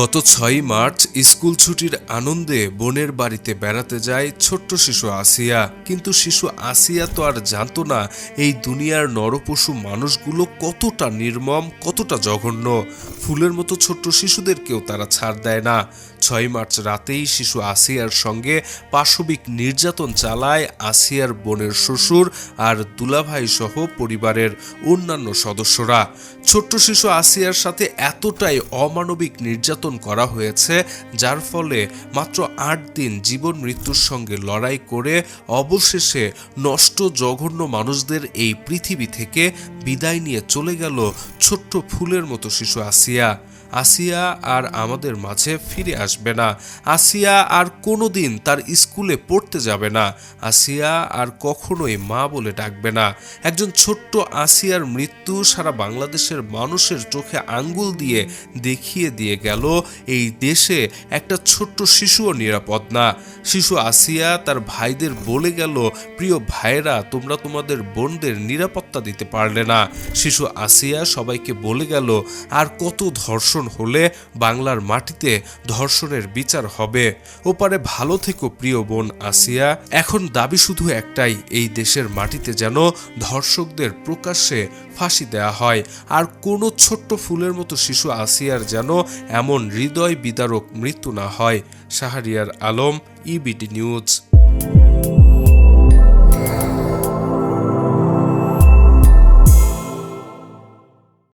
গত ছয় March school ছুটির আনন্দে বোনের বাড়িতে বেড়াতে যায় ছোট্ট শিশু আসিয়া। কিন্তু শিশু আসিয়া তো আর জানতো না এই দুনিয়ার নরপশু মানুষগুলো কতটা নির্মম, কতটা জঘন্য। ফুলের মতো ছোট্ট শিশুদেরকেও তারা ছাড় দেয় না। ছয় মার্চ রাতেই শিশু আসিয়ার সঙ্গে পাশবিক নির্যাতন চালায় আসিয়ার বোনের শ্বশুর আর দুলাভাই সহ পরিবারের অন্যান্য সদস্যরা। ছোট্ট শিশু আসিয়ার সাথে এতটাই অমানবিক নির্যাতন করা হয়েছে, যার ফলে মাত্র আট দিন জীবন মৃত্যুর সঙ্গে লড়াই করে অবশেষে নষ্ট জঘন্য মানুষদের এই পৃথিবী থেকে বিদায় নিয়ে চলে গেল ছোট্ট ফুলের মতো শিশু আসিয়া। আসিয়া আর আমাদের মাঝে ফিরে আসবে না। আসিয়া আর কোনোদিন তার স্কুলে পড়তে যাবে না। আসিয়া আর কখনোই মা বলে ডাকবে না। একজন ছোট্ট আসিয়ার মৃত্যু সারা বাংলাদেশের মানুষের চোখে আঙ্গুল দিয়ে দেখিয়ে দিয়ে গেল। এই দেশে একটা ছোট্ট শিশুও নিরাপদ না। শিশু আসিয়া তার ভাইদের বলে গেল, প্রিয় ভাইরা তোমরা তোমাদের বোনদের নিরাপত্তা দিতে পারলে না। শিশু আসিয়া সবাইকে বলে গেল, আর কত ধর্ষণ হলে বাংলার মাটিতে ধর্ষণের বিচার হবে। ওপারে ভালো থেকো প্রিয় বোন আসিয়া। এখন দাবি শুধু একটাই, এই দেশের মাটিতে যেন ধর্ষকদের প্রকাশ্যে ফাঁসি দেয়া হয়। আর কোনো ছোট্ট ফুলের মতো শিশু আসিয়ার যেন এমন হৃদয় বিদারক মৃত্যু না হয়। Shahriar Alam EBIT news